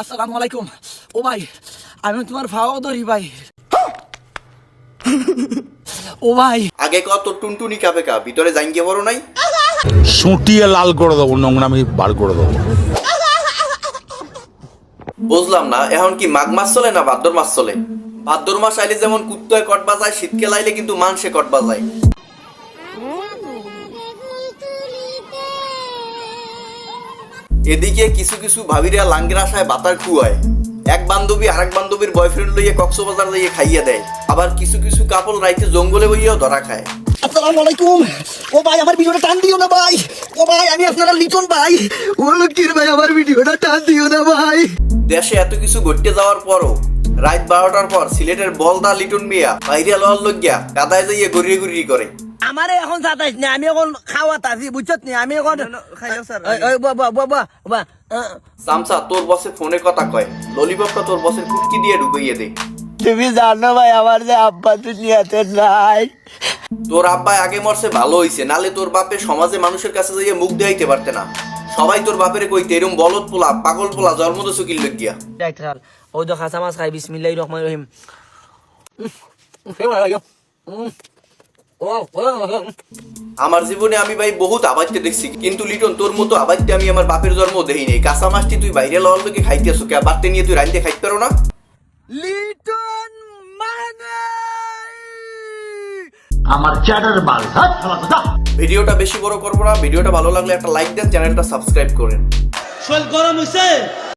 আসসালামু আলাইকুম। ও ভাই আমি তোমার ফাও ধরি ভাই। ও ভাই। আগে কত টুনটুনি কাবে কা? ভিতরে জাঙ্গিয়ে বড় নাই? সুটিয়ে লাল করে দেবো নোংরামি বার করে দেবো। বুঝলাম না এখন কি মাঘ মাস চলে না ভাদ্র মাস চলে? ভাদ্র মাস আইলে যেমন কুত্তয় কট বাজায় শীতকাল আইলে কিন্তু মানসে কট বাজায়। এদিকে কিছু কিছু ভাবিরা লাঙ্গের আশায় বাতার খুয়ায়। এক বান্ধবী আরেক বান্ধবীর বয়ফ্রেন্ড লইয়ে কক্সবাজার লইয়ে খাইয়ে দেয়। আবার কিছু কিছু কাপড় রাইতে জঙ্গলে বইয়াও ধরা খায়। আসসালামু আলাইকুম। ও ভাই আমার ভিডিওটা টান দিও না ভাই। ও ভাই আমি আপনারা লিটন ভাই। ও লক্ষ্মীর ভাই আমার ভিডিওটা টান দিও না ভাই। দেশে এত কিছু ঘটতে যাওয়ার পরও রাত বারোটার পর সিলেটের বলদা লিটন মিয়া বাইরে লওয়ার লজ্ঞা কাদায় যাইয়ে গড়িয়ে গড়িয়ে করে। আমারে এখন সাতাইশ না আমি এখন খাওয়া তাছি বুঝছত নি আমি এখন ওই, ওই, বাবা বাবা বাবা সামসা তোর বসে ফোনে কথা কয় ললিপপটা তোর বসের কুটকি দিয়ে ঢুকাইয়ে দে তুমি জানো ভাই আমার যে আব্বা দুনিয়াতে নাই তোর আব্বাই আগে মরছে ভালো হইছে নালে তোর বাপে সমাজে মানুষের কাছে যাইয়ে মুখ দেখাইতে পারতে না সবাই তোর বাপের কইতে এরম বলদ পোলা পাগল পোলা জন্ম তো চুকিল লজ্ঞিয়া ডাক্তার ওই তো খাসা মাছ খাই বিসমিল্লাহির রহমানির রহিম আমার জীবনে আমি ভাই বহুত আবাইতে দেখছি কিন্তু লিটন তোর মতো আবাইতে আমি আমার বাপের জন্ম দেই নেই কাঁচা মাছটি তুই বাইরে লওয়ার লোকে খাইতে আসো কে বাড়তে নিয়ে তুই রাইতে খাইতে পারো না? লিটন মানে? আমার চ্যাটার বাল ভিডিওটা বেশি বড় করব না ভিডিওটা ভালো লাগলে একটা লাইক দেন চ্যানেলটা সাবস্ক্রাইব করেন। শরীর গরম হয়েছে